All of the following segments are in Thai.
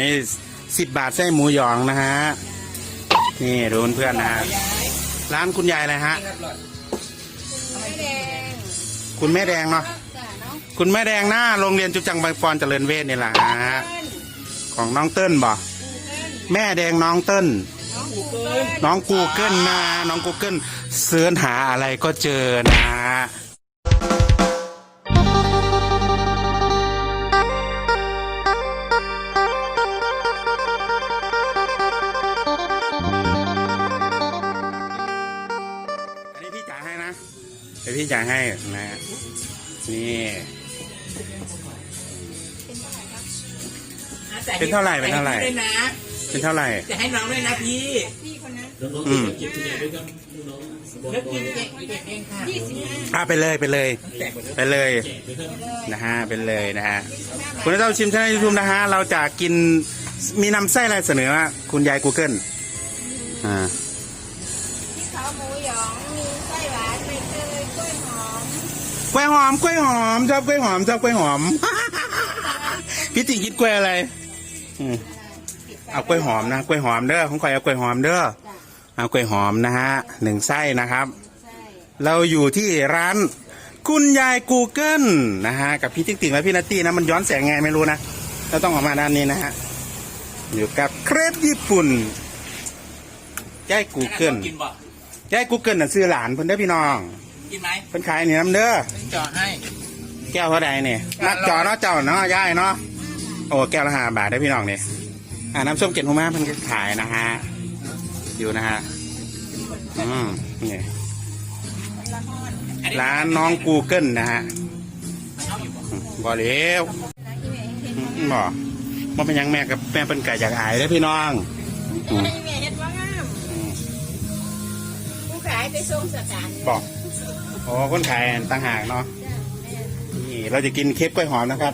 นี้สิบบาทไส้หมูหยองนะฮะ นี่ดูเพื่อนๆนะฮะ ร้านคุณยายอะไรฮะ ไม่แดงคุณแม่แดงเนาะ จ้ะน้องคุณแม่แดงหน้าโรงเรียนจุจังใบางปอนเจริญเวชนี่แหละฮะ เปิ้ลของน้องเติ้ลบ่ แม่แดงน้องเติ้ล น้องปูเปิ้ลน้องกูเกิลนะน้องกูเกิลเสิร์ชหาอะไรก็เจอนะ เดี๋ยวพี่จ่ายให้นะฮะนี่เป็นเท่าไหร่เป็นเท่าไหร่ด้วยนะเป็นเท่าไหร่ จะให้น้องด้วยนะพี่พี่คนนั้นอืมแล้วกินเด็กเด็กเองค่ะยี่สิบห้าอะไปเลยไปเลยแจกหมดเลยไปเลยนะฮะเป็นเลยนะฮะคุณเจ้าชิมช่องยูทูบนะฮะเราจะกินมีนำไส้อะไรเสนอว่าคุณยาย Google อ่าที่เขาหมูหยองมีไส้หวานใบเตยกล้วยหอม ก ล้วยหอมกล้วยหอมชอบกล้วยหอมชอบกล้วยหอม พี่ติกินกล้วยอะไรอืมเอากล้วยหอมนะกล้วยหอมเด้อของข่อยเอากล้วยหอมเด้อจ้ะเอากล้วยหอมนะฮะหนึ่งไส้นะครับใช่เราอยู่ที่ร้าน คุณยาย Google นะฮะกับพี่ติ๊กติ๊กและพี่นัตตี้นะมันย้อนแสงไงไม่รู้นะเราต้องออกมาด้านนี้นะฮะอยู่กับเครปญี่ปุ่นยาย Google กินบ่ยาย Google น่ะซื้อหลานเพิ่นเด้อพี่น้อง กินไหมเพิ่นขายนี่น้ำเด้อเป็นจอให้ แก้วเท่าใดเนี่ยนัดจอเนาะเจ้าเนาะยายเนาะโอ้แก้วละห้าบาทได้อพี่น้องเนี่ยอ่าน้ำส้มเกล็ดหัวม้าเพิ่นก็ขายนะฮะอยู่นะฮะอืมนี่ร้านน้อง Google นะฮะบ่เลี้ยวร้านที่แม่เห็นอืมบ่บ่เป็นหยังแม่กับแม่เป็นไก่จากอายเด้อพี่น้องอืมให้แม่เห็นว่างามผู้ขายไปส่งสถาน บอก โอ้คนขายต่างหากเนาะนี่เราจะกินเค้กกล้วยหอมนะครับ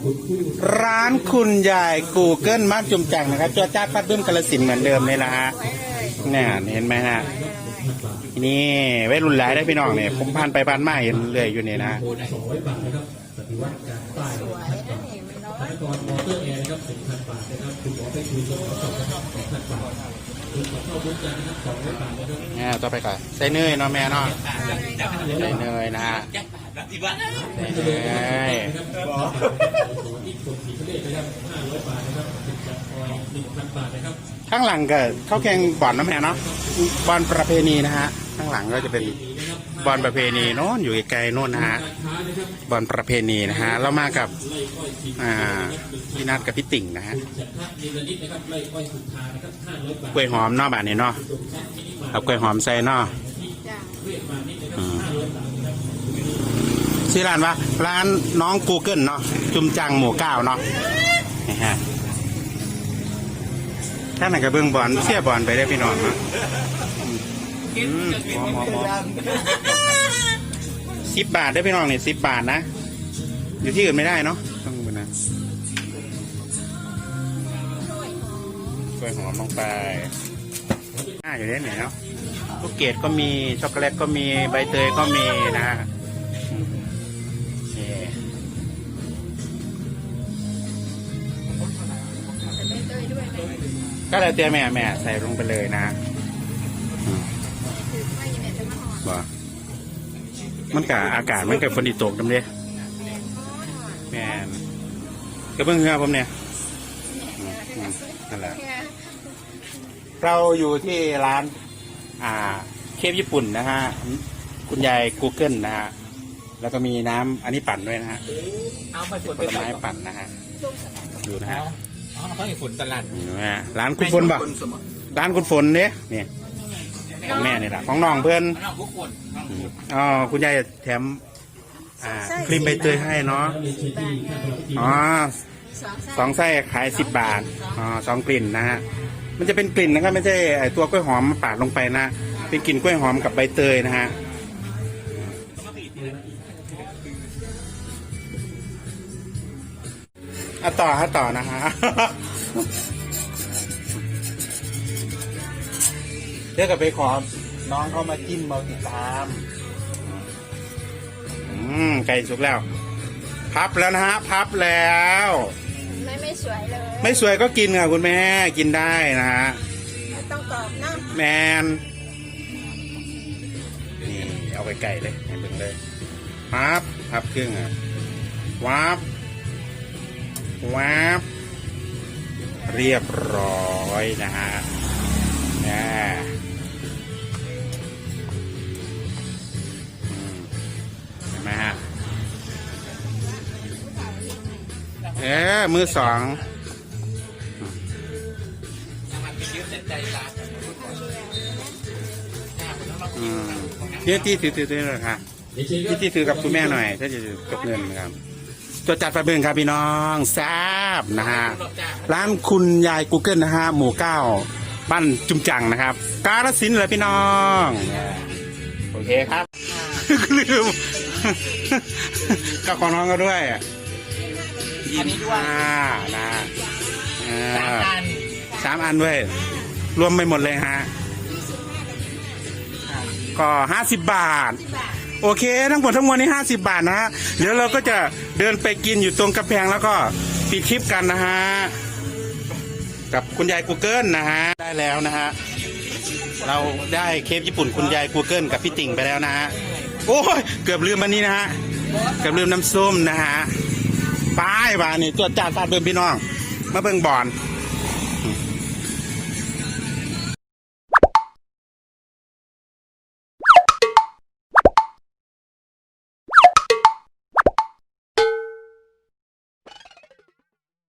ร้านคุณยายกูเกิลมากจุ่มจังนะครับจอจ้าปัดเบิ้มกระสินเหมือนเดิมเลยละฮะเนี่ยเห็นไหมฮะนี่ไว้รุ่นหลายได้พี่น้องเนี่ยผมผ่านไปผ่านมาเห็นเรื่อยอยู่เนี่ยนะสวย นะนี่มันน้อยเนี่ยต่อไปก่อนใส่เนยเนาะแม่เนาะใส่เนยนะฮะแจกบาทแบบที่ว่าใส่เนยข้างหลังก็เข้าแข่งบอลนะแม่เนาะบอลประเพณีนะฮะข้างหลังก็จะเป็น บอลประเพณีโน้นอยู่ไกลๆโน้นนะฮะบอลประเพณีนะฮะเรามากับอ่าพี่นัทกับพี่ติ่งนะฮะกล้วยหอมเนาะบาทนี้เนาะเอากล้วยหอมใส่เนาะชื่อร้านว่าร้านน้อง Google เนาะจุมจังหมูก้าวเนาะนี่ฮะถ้าไหนกับเบื้องบอลเสียบอลไปได้พี่น้องเนาะ กินม่เป็นสิบบาทได้อพี่น้องเนี่ยสิบบาทนะ อยู่ที่อื่นไม่ได้เนาะต้องเป็นนะกล้วยหอมลงไปอ่าอยู่ได้ไหนเนาะลูกเกดก็มีช็อกโกแลตก็มีใบเตยก็มีนะฮะนี่แต่ใบเตยด้วยไหมก็เลยเตียแม่แม่ใส่ลงไปเลยนะอืม คือไม่แม่จะมาหอด บ่มันกับอากาศมันกับฝนอีตกดำเด้แม่นหอดแม่นก็เพิ่งเฮือผมเนี่ยอืมอืมนั่นแหละแค่เราอยู่ที่ร้าน อ่า เคฟญี่ปุ่นนะฮะ คุณยาย Google นะฮะ แล้วก็มีน้ำอันนี้ปั่นด้วยนะฮะเอาไปฝนผไปลใส่ไม้ปั่นนะฮะช่วงสถานดูนะฮะอ๋อเขาให้ฝนตลาดนี่นะฮะร้านคุณฝนบ่ร้านคุณฝนเนี่ยนี่ ของแม่นี่แหละของน้องเพื่อนน้องทุกคนอ๋อคุณยายแถมอ่าครีมใบเตยให้เนาะอ๋อสองไส้สองไส้ขายสิบบาทอ๋อสองกลิ่นนะฮะมันจะเป็นกลิ่นนะครับไม่ใช่ไอ้ตัวกล้วยหอมมาปาดลงไปนะเป็นกลิ่นกล้วยหอมกับใบเตยนะฮะอะต่อฮะต่อนะฮะ เดี๋ยวก็ไปขอน้องเขามาจิ้มมาติดตาม อืมไก่สุกแล้ว พับแล้วนะฮะ พับแล้ว ไม่ไม่สวยเลย ไม่สวยก็กินค่ะคุณแม่กินได้นะฮะไม่ต้องกรอบเนาะแมนนี่เอาไปไก่เลยให้เบิ่งเลยวับพับครึ่งอะวับวับเรียบร้อยนะฮะนะ เออมือสองมันไปยืดใจรักอืมเนี่ยที่ถือถือถือเลยค่ะที่ที่ถือกับคุณแม่หน่อยถ้าจะถือกับเงินนะครับตัวจัดประเบิงครับพี่น้องแซบนะฮะร้านคุณยาย Google นะฮะหมู่เก้าบ้านจุมจังนะครับ กาลสินธุ์เลยพี่น้อง โอเคครับลืมกับของน้องก็ด้วย ยี่สิบห้านะเอสามออันสามอันด้วย รวมไปหมดเลยฮะ ก็ห้าสิบบาท โอเค ทั้งหมดทั้งมวลนี้ห้าสิบาทนะฮะเดี๋ยวเราก็จะเดินไปกินอยู่ตรงกระแพงแล้วก็ปิดคลิปกันนะฮะ กับคุณยาย Google นะฮะ ได้แล้วนะฮะ เราได้เคปญี่ปุ่นคุณยาย Google กับพี่ติ่งไปแล้วนะฮะ โอ้ย เกือบลืมอันนี้นะฮะ เกือบลืมน้ำส้มนะฮะ ป้ายบานนี่ตัวจ่าฟาดเบิ่งพี่น้อง มาเบิ่งบอน